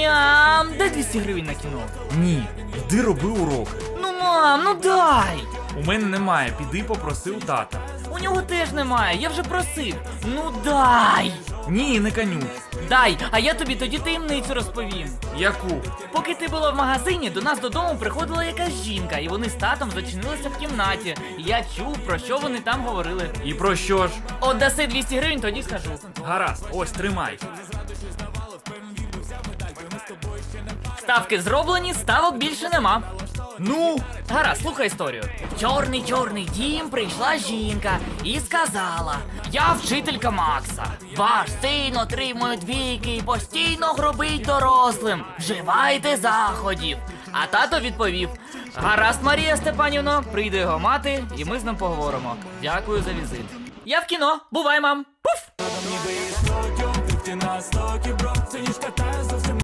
Мям, дай 200 гривень на кіно. Ні, йди роби уроки. Ну, мам, ну дай! У мене немає, піди попроси у тата. У нього теж немає, я вже просив. Ну дай! Ні, не канюч. Дай, а я тобі тоді таємницю розповім. Яку? Поки ти була в магазині, до нас додому приходила якась жінка, і вони з татом зачинилися в кімнаті. Я чув, про що вони там говорили. І про що ж? От даси 200 гривень, тоді скажу. Гаразд, ось тримай. Ставки зроблені, ставок більше нема. Ну, гаразд, слухай історію. В чорний чорний дім прийшла жінка і сказала: Я вчителька Макса. Ваш син отримує двійки і постійно гробить дорослим. Вживайте заходів. А тато відповів: Гаразд, Марія Степанівно, прийде його мати, і ми з ним поговоримо. Дякую за візит. Я в кіно, бувай, мам! Пуф!